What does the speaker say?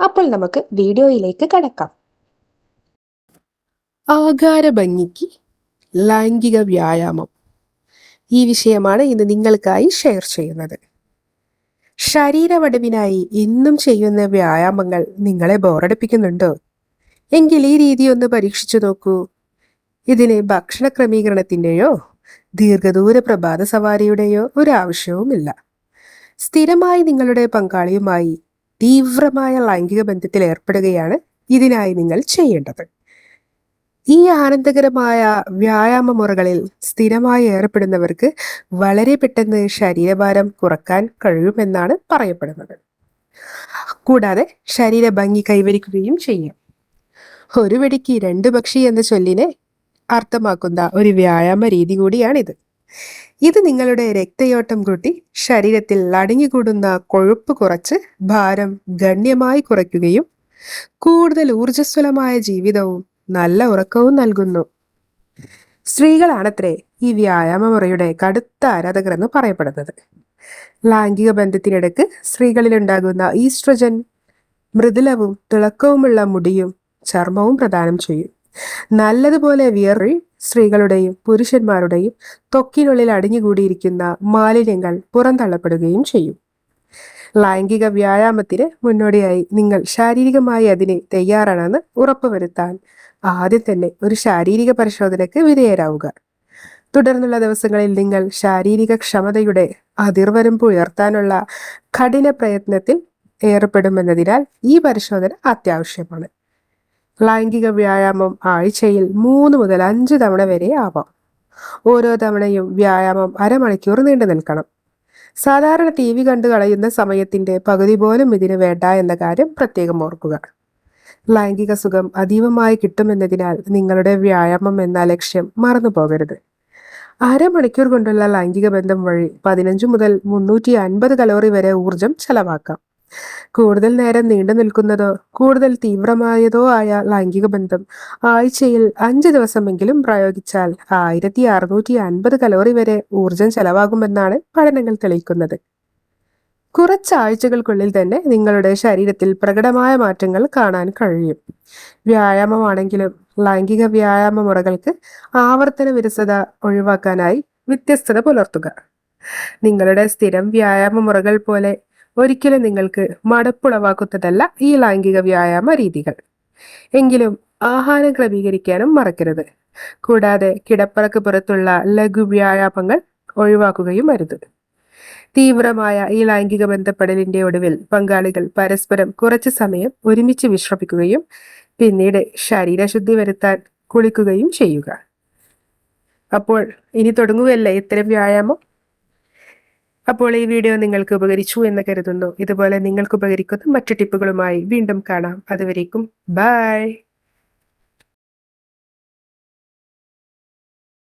അപ്പോൾ നമുക്ക് വീഡിയോയിലേക്ക് കടക്കാം. ആകാര ഭംഗിക്ക് ലൈംഗിക വ്യായാമം. ഈ വിഷയമാണ് ഇന്ന് നിങ്ങൾക്കായി ഷെയർ ചെയ്യുന്നത്. ശരീരവടവിനായി ഇന്നും ചെയ്യുന്ന വ്യായാമങ്ങൾ നിങ്ങളെ ബോറടിപ്പിക്കുന്നുണ്ടോ? എങ്കിൽ ഈ രീതി ഒന്ന് പരീക്ഷിച്ചു നോക്കൂ. ഇതിന് ഭക്ഷണ ക്രമീകരണത്തിന്റെയോ ദീർഘദൂര പ്രഭാത സവാരിയുടെയോ ഒരു ആവശ്യവുമില്ല. സ്ഥിരമായി നിങ്ങളുടെ പങ്കാളിയുമായി തീവ്രമായ ലൈംഗിക ബന്ധത്തിൽ ഏർപ്പെടുകയാണ് ഇതിനായി നിങ്ങൾ ചെയ്യേണ്ടത്. ഈ ആനന്ദകരമായ വ്യായാമ മുറകളിൽ സ്ഥിരമായി ഏർപ്പെടുന്നവർക്ക് വളരെ പെട്ടെന്ന് ശരീരഭാരം കുറയ്ക്കാൻ കഴിയുമെന്നാണ് പറയപ്പെടുന്നത്. കൂടാതെ ശരീരഭംഗി കൈവരിക്കുകയും ചെയ്യും. ഒരു വെടിക്ക് രണ്ട് പക്ഷി എന്ന ചൊല്ലിനെ അർത്ഥമാക്കുന്ന ഒരു വ്യായാമ രീതി കൂടിയാണിത്. ഇത് നിങ്ങളുടെ രക്തയോട്ടം കൂട്ടി ശരീരത്തിൽ അടങ്ങിക്കൂടുന്ന കൊഴുപ്പ് കുറച്ച് ഭാരം ഗണ്യമായി കുറയ്ക്കുകയും കൂടുതൽ ഊർജസ്വലമായ ജീവിതവും നല്ല ഉറക്കവും നൽകുന്നു. സ്ത്രീകളാണത്രേ ഈ വ്യായാമ മുറയുടെ കടുത്ത ആരാധകർ എന്ന് പറയപ്പെടുന്നത്. ലൈംഗിക ബന്ധത്തിനിടക്ക് സ്ത്രീകളിൽ ഉണ്ടാകുന്ന ഈസ്ട്രജൻ മൃദുലവും തിളക്കവുമുള്ള മുടിയും ചർമ്മവും പ്രദാനം ചെയ്യും. നല്ലതുപോലെ വിയറി സ്ത്രീകളുടെയും പുരുഷന്മാരുടെയും ത്വക്കിനുള്ളിൽ അടിഞ്ഞുകൂടിയിരിക്കുന്ന മാലിന്യങ്ങൾ പുറന്തള്ളപ്പെടുകയും ചെയ്യും. ലൈംഗിക വ്യായാമത്തിന് മുന്നോടിയായി നിങ്ങൾ ശാരീരികമായി അതിനെ തയ്യാറാണെന്ന് ഉറപ്പുവരുത്താൻ ആദ്യം തന്നെ ഒരു ശാരീരിക പരിശോധനയ്ക്ക് വിധേയരാവുക. തുടർന്നുള്ള ദിവസങ്ങളിൽ നിങ്ങൾ ശാരീരിക ക്ഷമതയുടെ അതിർവരമ്പ് ഉയർത്താനുള്ള കഠിന പ്രയത്നത്തിൽ ഏർപ്പെടുമെന്നതിനാൽ ഈ പരിശോധന അത്യാവശ്യമാണ്. ലൈംഗിക വ്യായാമം ആഴ്ചയിൽ മൂന്ന് മുതൽ അഞ്ച് തവണ വരെ ആവാം. ഓരോ തവണയും വ്യായാമം അരമണിക്കൂർ നീണ്ടു നിൽക്കണം. സാധാരണ ടി വി കണ്ടു കളയുന്ന സമയത്തിന്റെ പകുതി പോലും ഇതിന് വേണ്ട എന്ന കാര്യം പ്രത്യേകം ഓർക്കുക. ലൈംഗിക സുഖം അതീവമായി കിട്ടുമെന്നതിനാൽ നിങ്ങളുടെ വ്യായാമം എന്ന ലക്ഷ്യം മറന്നു പോകരുത്. അരമണിക്കൂർ കൊണ്ടുള്ള ലൈംഗിക ബന്ധം വഴി പതിനഞ്ച് മുതൽ മുന്നൂറ്റി അൻപത് കലോറി വരെ ഊർജം ചെലവാക്കാം. കൂടുതൽ നേരം നീണ്ടു നിൽക്കുന്നതോ കൂടുതൽ തീവ്രമായതോ ആയ ലൈംഗിക ബന്ധം ആഴ്ചയിൽ അഞ്ച് ദിവസമെങ്കിലും പ്രയോഗിച്ചാൽ ആയിരത്തി അറുന്നൂറ്റി അൻപത് കലോറി വരെ ഊർജം ചെലവാകുമെന്നാണ് പഠനങ്ങൾ തെളിയിക്കുന്നത്. കുറച്ചാഴ്ചകൾക്കുള്ളിൽ തന്നെ നിങ്ങളുടെ ശരീരത്തിൽ പ്രകടമായ മാറ്റങ്ങൾ കാണാൻ കഴിയും. വ്യായാമമാണെങ്കിലും ലൈംഗിക വ്യായാമ മുറകൾക്ക് ആവർത്തന വിരസത ഒഴിവാക്കാനായി വ്യത്യസ്തത പുലർത്തുക. നിങ്ങളുടെ സ്ഥിരം വ്യായാമ മുറകൾ പോലെ ഒരിക്കലും നിങ്ങൾക്ക് മടപ്പുളവാക്കുന്നതല്ല ഈ ലൈംഗിക വ്യായാമ രീതികൾ. എങ്കിലും ആഹാരം ക്രമീകരിക്കാനും മറക്കരുത്. കൂടാതെ കിടപ്പറക്ക് പുറത്തുള്ള ലഘു വ്യായാമങ്ങൾ ഒഴിവാക്കുകയും അരുത്. തീവ്രമായ ഈ ലൈംഗിക ബന്ധപ്പെടലിന്റെ ഒടുവിൽ പങ്കാളികൾ പരസ്പരം കുറച്ചു സമയം ഒരുമിച്ച് വിശ്രമിക്കുകയും പിന്നീട് ശരീരശുദ്ധി വരുത്താൻ കുളിക്കുകയും ചെയ്യുക. അപ്പോൾ ഇനി തുടങ്ങുകയല്ലേ ഇത്തരം വ്യായാമം? അപ്പോൾ ഈ വീഡിയോ നിങ്ങൾക്ക് ഉപകരിച്ചു എന്ന് കരുതുന്നു. ഇതുപോലെ നിങ്ങൾക്ക് ഉപകരിക്കുന്ന മറ്റു ടിപ്പുകളുമായി വീണ്ടും കാണാം. അതുവരേക്കും ബൈ.